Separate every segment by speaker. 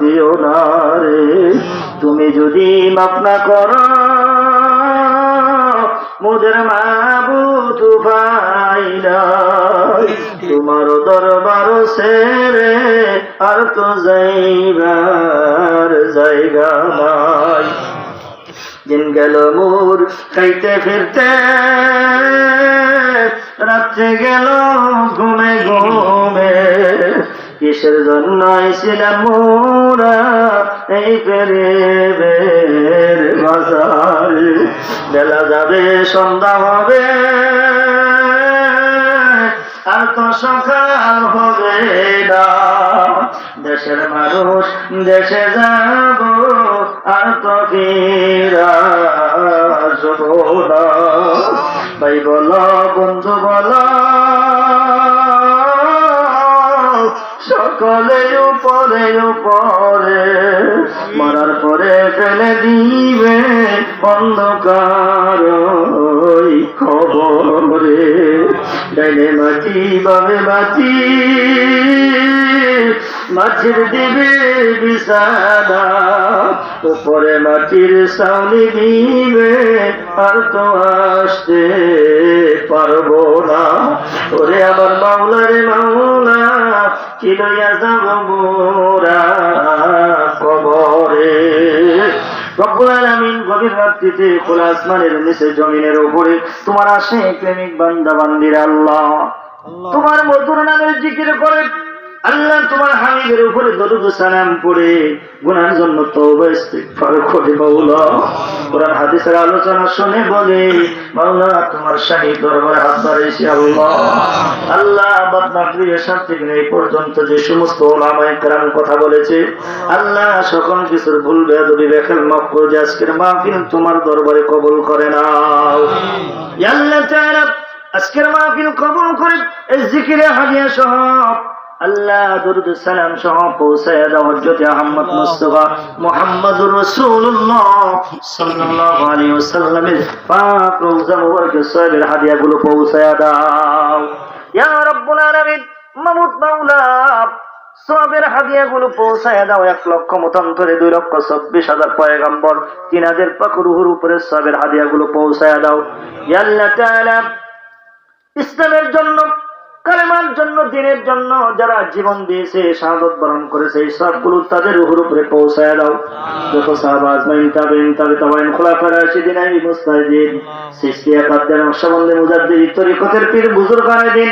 Speaker 1: দিও না রে। তুমি যদি মাফ না করো, মোদের মাবুত পাইলা তোমার দরবার সেরে আর তো যাইবার জায়গা নাই। দিন গেল মোর খাইতে ফিরতে, রাত্রে গেল ঘুমে ঘুমে। কিসের জন্য ছিলাম মোরা, এই পেরে বের বাজার বেলা যাবে, সন্ধ্যা হবে, আর তো সকাল হবে না। দেশের মানুষ দেশে যাব, আর তো ফিরা না। ভাই বলো, বন্ধু বলো সকলে উপরে উপরে। মরার পরে ফেলে দিবে অন্ধকার খবরে। ডাইনে মাটি বাবে মাটি মাটির দিবে বিছানা উপরে মাটির সাউনি দিবে, আর তো আসতে পারব না। ওরে আমার মাওলা রে মাওলা যাব মোরা কবরে। রব্বুল আলামিন গভীর রাত্রিতে খোলা আসমানের নিচে জমিনের উপরে তোমার আসে প্রেমিক বান্দা বান্দির আল্লাহ। তোমার মধুর নামের জিকির করে আল্লাহ তোমার হাবিবের উপরে দরুদ সালাম পড়ে, গুনার জন্য তওবা ইস্তিগফার করে মাওলা। কোরআন, হাদিসের আলোচনা শুনে বলে, মাওলা, তোমার শাহী দরবারে হাত বাড়াইছি আল্লাহ। আল্লাহ বাদ মাগরিবের সাথ থেকে এই পর্যন্ত যে সমস্ত ওলামায়ে কেরাম কথা বলেছে, আল্লাহ, সকল কিছুর ভুল বেয়াদবি বেখাল মাফ করে দিয়ে আজকের মাহফিল তোমার দরবারে কবুল করে ইয়া আল্লাহ তাআলা আজকের মাহফিল কবুল করে, এই জিকিরে হাদিয়া সহ আল্লাহ দরুদ সালাম সহ পৌঁছায় দাও হযরত আহমদ পাক পৌঁছায় দাও। ইয়া আলামিন মাওলা পৌঁছায় দাও। এক লক্ষ মতান্তরে দুই লক্ষ চব্বিশ হাজার পয়গাম্বর তিন হাজার পাক রুহুর উপরে সবের হাদিয়াগুলো পৌঁছায় দাও। ইয়া আল্লাহ তাআলা, ইসলামের জন্য কালেমার জন্য, দিনের জন্য যারা জীবন দিয়েছে, শাহাদত বরণ করেছে, এই সবগুলো তাদের রুহুর উপরে পৌঁছায় দাও। যত সাহাবাজ মাইন তাবেন তবে তাবাইন খোলাফা রাশিদিন আই মুস্তাহিদিন সৃষ্টিয়া কাদ্দার নকশবন্দি মুজাদ্দিদ, তরিকতের পীর বুজুর্গানে দিন,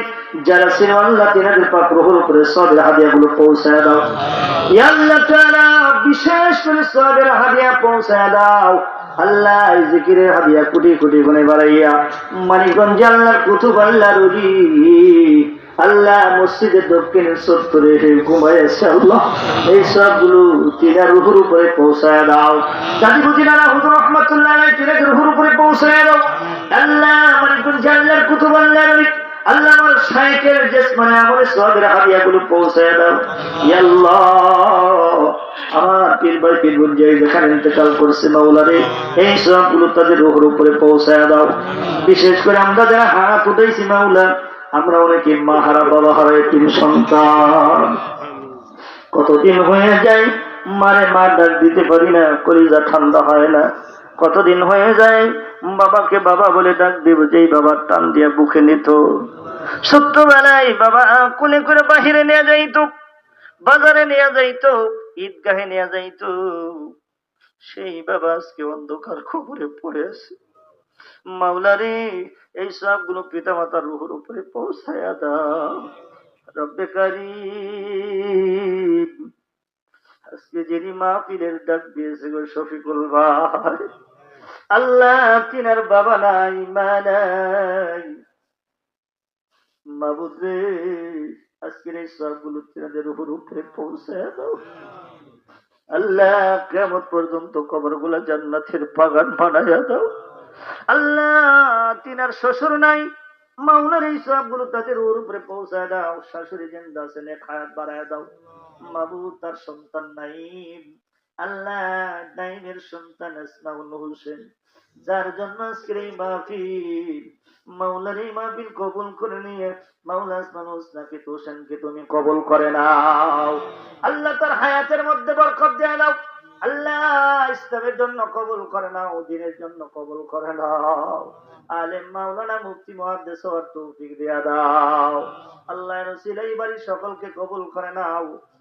Speaker 1: যারা ছিল আল্লাহ তিনাদের পাক রুহুর উপরে সবের হাদিয়াগুলো পৌঁছায় দাও। আল্লাহ বিশেষ করে সবের হাদিয়া পৌঁছায় দাও। আল্লাহ এই জিকিরের হাদিয়া কোটি কোটি গুণে বাড়াইয়া মানিকগঞ্জ আল্লাহর কুতুব আল্লাহ রুজি আল্লাহ মসজিদের দক্ষিণ সত্তরে ঘুমাই আছে আল্লাহ। এই সবগুলো তিনার রুহুর উপরে পৌঁছায় দাও। দাদি বুঝিনারা হুজুর রহমতুল্লাহ তিনাকে রুহুর উপরে পৌঁছায় দাও। আল্লাহ মানিকগঞ্জ আল্লাহর কুতুব আল্লাহ রুজি আল্লাহ আমার শাইকের জেসমানে আমার সবের হাদিয়াগুলো পৌঁছায় দাও। আল্লাহ। পীর পীর যেখানে মাওলারে, এই তাদের রোগের উপরে পৌঁছায় দাও। বিশেষ করে আমরা যারা হাত উঠেছি মাওলা, আমরা অনেকে মা হারা, বাবা হারা তিন সন্তান। কতদিন হয়ে যায়, মারে মা ডাক দিতে পারি না, কলিজা ঠান্ডা হয় না। কতদিন হয়ে যায়, বাবাকে বাবা বলে ডাক দেব, যেই বাবার টান দিয়া বুকে নিত। সত্যবেলায় বাবা কোনে করে বাহিরে নিয়ে যাইতো, বাজারে নিয়ে যাইতো ঈদগাহে নিয়ে যাইতো সেই বাবা আজকে অন্ধকার খবরে পড়ে আছে। মাওলারে এই সবগুলো পিতা মাতার রুহুর উপরে পৌঁছায়া দাও। রব্বে আজকে যিনি মাহফিলের ডাক দিয়েছে গো শফিকুল ভাই আল্লাহ তিনার বাবা নাই, মা নাই। রে, আজকের এই সবগুলো তিনাদের উপর উপরে পৌঁছে দাও। আল্লাহ কেমন পর্যন্ত কবরগুলা জান্নাতের বাগান বানাইয়া দাও। আল্লাহ, তিনার শ্বশুর নাই, মাওলার এই সবগুলো তাদের ওর উপরে পৌঁছায় দাও। শাশুড়ি জিন্দা আছে খায়াত বাড়ায় দাও। মাবু তার সন্তান নাই। আল্লাহ সন্তান আসমাউল হোসেন, যার জন্য আজকের এই মাওলার এই মাহফিল কবুল করে নিয়ে মাওলা আসমান হোসনাকে হোসেনকে তুমি কবুল করে নাও। আল্লাহ তার হায়াতের মধ্যে বরকত দিয়ে নাও। আল্লাহ ইসলামের জন্য কবুল করে নাও, দিনের জন্য কবুল করে নাও। আলেম মাওলানা মুক্তি তৌফিক দিয়া দাও। আল্লাহ রসিল এই বাড়ির সকলকে কবুল করে নাও।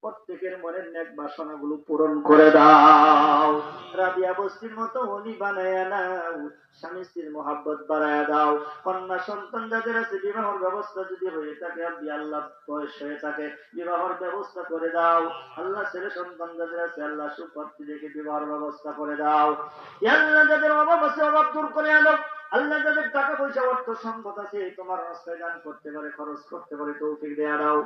Speaker 1: প্রত্যেকের মনের নেক বাসনা গুলো পূরণ করে দাও। রাবিয়া বস্তির মতো অলি বানায় নাও, স্বামী স্ত্রীর মোহাব্বত বাড়ায় দাও। কন্যা সন্তান যাদের আছে, বিবাহর ব্যবস্থা যদি হয়ে থাকে আপনি আল্লাহ বয়স হয়ে থাকে, বিবাহর ব্যবস্থা করে দাও। আল্লাহ ছেলে সন্তান যাদের আছে, আল্লাহ সুপ্রাপ্তি দেখে বিবাহর ব্যবস্থা করে দাও। আল্লাহ যাদের অভাব আছে, অভাব দূর করে আনো। আল্লাহ যাদের টাকা পয়সা অর্থ সম্পদ আছে, তোমার রাস্তায় দান করতে পারে, খরচ করতে পারে, তৌফিক দেয়া দাও।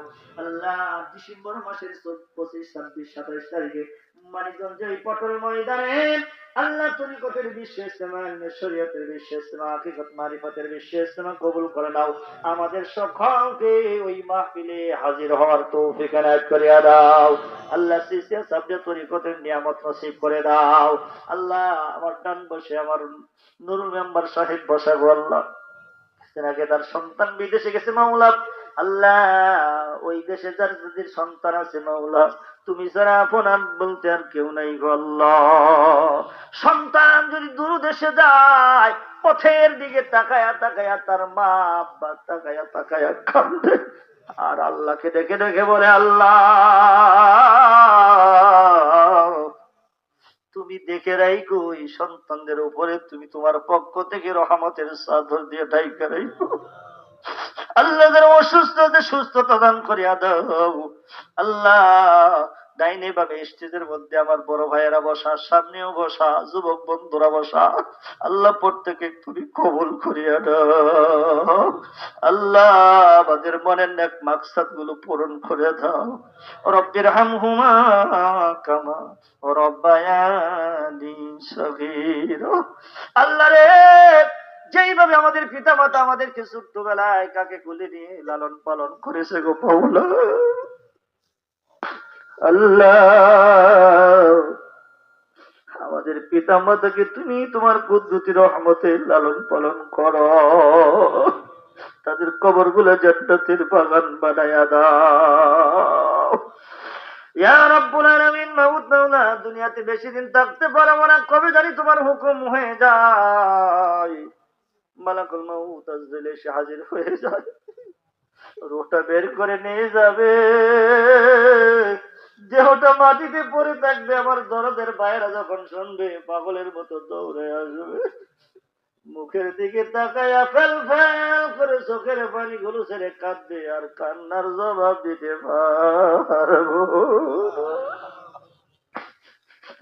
Speaker 1: আল্লাহ ডিসেম্বর মাসের পঁচিশ, ছাব্বিশ, সাতাইশ তারিখে মানিকগঞ্জে এই পটল ময়দানে আল্লাহ তরিকতের বিশ্ব ইস্তেমা শরীয়তের বিশ্ব ইস্তেমা হাকিকত মারিফতের বিশ্ব ইস্তেমা কবুল করে নাও। আমাদের সকলকে ওই মাহফিলে হাজির হওয়ার তৌফিক এনায়েত করিয়া দাও। আল্লাহ সিসিয়া সাবজে তরিকতের নিয়ামত নসিব করে দাও। আল্লাহ আমার ডান বসে, আমার নুরুল মেম্বার সাহেব বসা গো আল্লাহ সেনাকে তার সন্তান বিদেশে গেছে মাওলা আল্লাহ, ওই দেশে যার যদি সন্তান আছে মাওলা তুমি ছাড়া আপনার বলতে আর কেউ নাই আল্লাহ। সন্তান যদি দূর দেশে যায়, পথের দিকে তাকায়া তাকায়া তার মা আব্বা তাকায়া তাকায়া কান্দে আর আল্লাহকে দেখে দেখে বলে, আল্লাহ তুমি দেখে রাইকো এই সন্তানদের উপরে তুমি তোমার পক্ষ থেকে রহমতের সাধর দিয়ে ডাইকে রাইকো আল্লাহদের অসুস্থতে সুস্থতা দান করিয়া দাও। আল্লাহ ডাইনে ভাবে স্টেজের মধ্যে আমার বড় ভাইয়েরা বসা, সামনেও বসা, যুবক বন্ধুরা বসা। আল্লাহ প্রত্যেকে তুমি কবুল করিয়া আল্লাহ, আমাদের মনের নেক মাকসাদগুলো পূরণ করে দাও। রব্বির হাম হুমা কামা রব্বায়ানি সগীর। আল্লাহ রে, যেইভাবে আমাদের পিতা মাতা আমাদেরকে ছোট্টবেলায় কাকে কুলে নিয়ে লালন পালন করেছে গো পাওলা আল্লাহ। আমাদের পিতা মাতাকে তুমি তোমার কুদ্দুতি রহমতে লালন পালন করো। তাদের কবরগুলো জান্নাতের বাগান বানায়া দাও। দুনিয়াতে বেশি দিন থাকতে পারব না, কবে জানি তোমার হুকুম হয়ে যায়। মালাকুল মাউত আজরাইল এসে হাজির হয়ে যায়। রোটা বের করে নিয়ে যাবে। দেহটা মাটিতে পড়ে থাকবে আমার দরদের বাইরা যখন শুনবে, পাগলের মতো দৌড়ে আসবে। মুখের দিকে তাকায়া ফেল ফেল করে চোখের পানি গুলো ছেড়ে কাঁদবে, আর কান্নার জবাব দিতে পারব।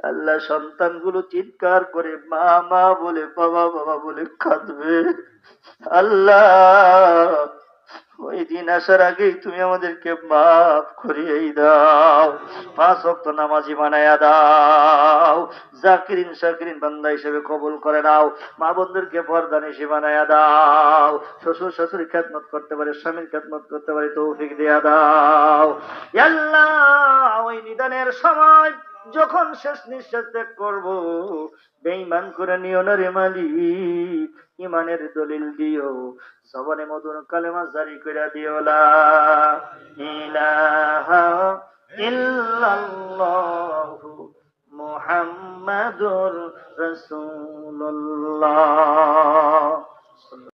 Speaker 1: আল্লাহ সন্তানগুলো চিৎকার করে, মা মা, বলে, বাবা বাবা, বলে কাঁদবে। আল্লাহ ওই দিন আসার আগেই তুমি আমাদেরকে মাফ দাও। পাঁচ নামাজি দাও। জাকিরিন শাকিরিন বান্দা হিসেবে কবুল করে নাও। মা বন্ধুরকে বরদান হিসেবে বানায়া দাও। শ্বশুর শাশুড়ি খেদমত করতে পারে, স্বামীর খেদমত করতে পারে, তৌফিক দেয়া দাও। আল্লাহ ওই নিদানের সময় যখন শেষ নিঃশ্বাস ত্যাগ করব, বেঈমান করে নিও না রে মালিক ইমানের দলিল দিও, জবানে মধুর কালেমা জারি করে দিও, লা ইলাহা মুহাম্মাদুর রাসূলুল্লাহ।